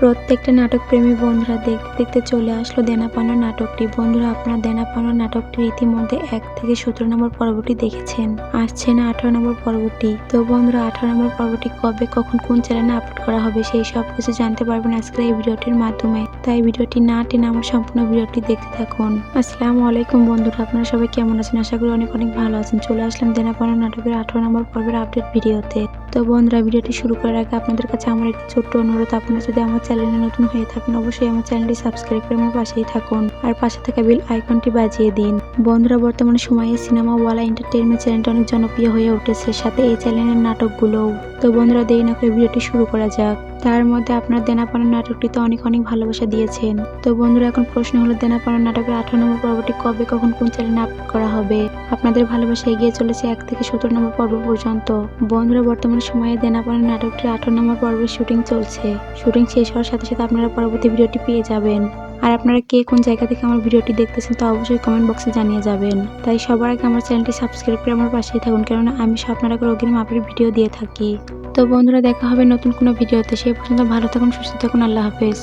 প্রত্যেকটা নাটক প্রেমী বন্ধুরা দেখতে দেখতে চলে আসলো দেনা পাওনা নাটকটি। বন্ধুরা, আপনারা দেনা পাওনা নাটকটির ইতিমধ্যে এক থেকে সতেরো নম্বর পর্বটি দেখেছেন। আসছে না আঠারো নম্বর পর্বটি। তো বন্ধুরা, আঠারো নম্বর পর্বটি কবে, কখন, কোন চ্যানেলে আপলোড করা হবে সেই সব কিছু জানতে পারবেন আজকের এই ভিডিওটির মাধ্যমে। তাই ভিডিওটি না টেনে আমার সম্পূর্ণ ভিডিওটি দেখতে থাকুন। আসসালামু আলাইকুম বন্ধুরা, আপনারা সবাই কেমন আছেন? আশা করি অনেক অনেক ভালো আছেন। চলে আসলাম দেনা পাওনা নাটকের আঠারো নম্বর পর্বের আপডেট ভিডিওতে। তো বন্ধুরা, ভিডিওটি শুরু করার আগে আপনাদের কাছে আমার একটি ছোট্ট অনুরোধ। আপনারা যদি আমার চ্যানেলে নতুন হয়ে থাকেন, অবশ্যই আমার চ্যানেলটি সাবস্ক্রাইব করে আমার পাশেই থাকুন আর পাশে থাকা বেল আইকনটি বাজিয়ে দিন। বন্ধুরা, বর্তমানে সময়ে সিনেমা ওয়ালা এন্টারটেনমেন্ট চ্যানেলটা অনেক জনপ্রিয় হয়ে উঠেছে, সাথে এই চ্যানেলের নাটকগুলোও। তো বন্ধুরা দেরি না করে ভিডিওটি শুরু করা যাক। তার মধ্যে আপনার দেনাপানা নাটকটিতে অনেক অনেক ভালোবাসা দিয়েছেন। তো বন্ধুরা, এখন প্রশ্ন হলো, দেনাপানা নাটকের আঠারো নম্বর পর্বটি কবে, কখন, কোন চ্যানেলে আপলোড করা হবে? আপনাদের ভালোবাসা এগিয়ে চলেছে এক থেকে সতেরো নম্বর পর্ব পর্যন্ত। বন্ধুরা, বর্তমান সময়ে দেনাপানা নাটকটির আঠারো নম্বর পর্বের শুটিং চলছে। শুটিং শেষ হওয়ার সাথে সাথে আপনারা পরবর্তী ভিডিওটি পেয়ে যাবেন। আর আপনারা কে কোন জায়গা থেকে আমার ভিডিওটি দেখতেছেন তো অবশ্যই কমেন্ট বক্সে জানিয়ে যাবেন। তাই সবার আগে আমার চ্যানেলটি সাবস্ক্রাইব করে আমার পাশেই থাকুন, কেননা আমি স্বপ্নার আগে অগ্রিম মাপের ভিডিও দিয়ে থাকি। তো বন্ধুরা, দেখা হবে নতুন কোনো ভিডিওতে। সেই পর্যন্ত ভালো থাকুন, সুস্থ থাকুন, আল্লাহ হাফেজ।